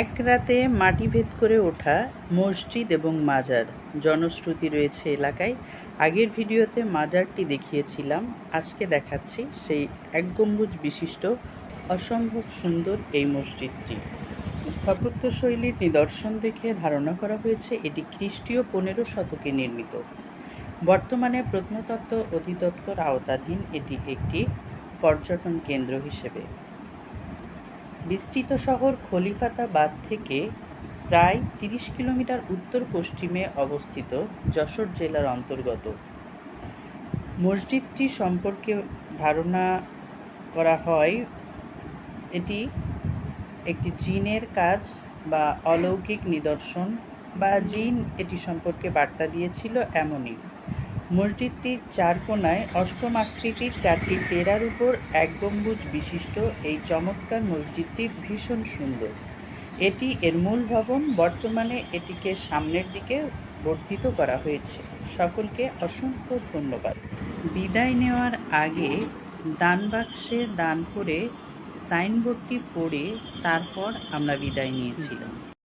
এক রাতে মাটি ভেদ করে ওঠা মসজিদ এবং মাজার। জনশ্রুতি রয়েছে এলাকায়। আগের ভিডিওতে মাজারটি দেখিয়েছিলাম। আজকে দেখাচ্ছি সেই এক গম্বুজ বিশিষ্ট, অসম্ভব সুন্দর এই মসজিদটি। স্থাপত্য শৈলীর নিদর্শন দেখে ধারণা করা হয়েছে এটি খ্রিস্টীয় পনেরো শতকে নির্মিত। বর্তমানে প্রত্নতত্ত্ব অধিদপ্তর আওতাধীন এটি একটি পর্যটন কেন্দ্র হিসেবে। বিস্তৃত শহর খলিফাতাবাদ থেকে প্রায় তিরিশ কিলোমিটার উত্তর পশ্চিমে অবস্থিত যশোর জেলার অন্তর্গত। মসজিদটি সম্পর্কে ধারণা করা হয়, এটি একটি জিনের কাজ বা অলৌকিক নিদর্শন, বা জিন এটি সম্পর্কে বার্তা দিয়েছিল এমনই। মসজিদটির চার কোনায়, অষ্টম আকৃতির চারটি টেরার উপর এক গম্বুজ বিশিষ্ট। এই চমৎকার মসজিদটি ভীষণ সুন্দর। এটি এর মূল ভবন। বর্তমানে এটিকে সামনের দিকে বর্ধিত করা হয়েছে। সকলকে অসংখ্য ধন্যবাদ। বিদায় নেওয়ার আগে দান বাক্সে দান করে সাইনবোর্ডটি পড়ে তারপর আমরা বিদায় নিয়েছিলাম।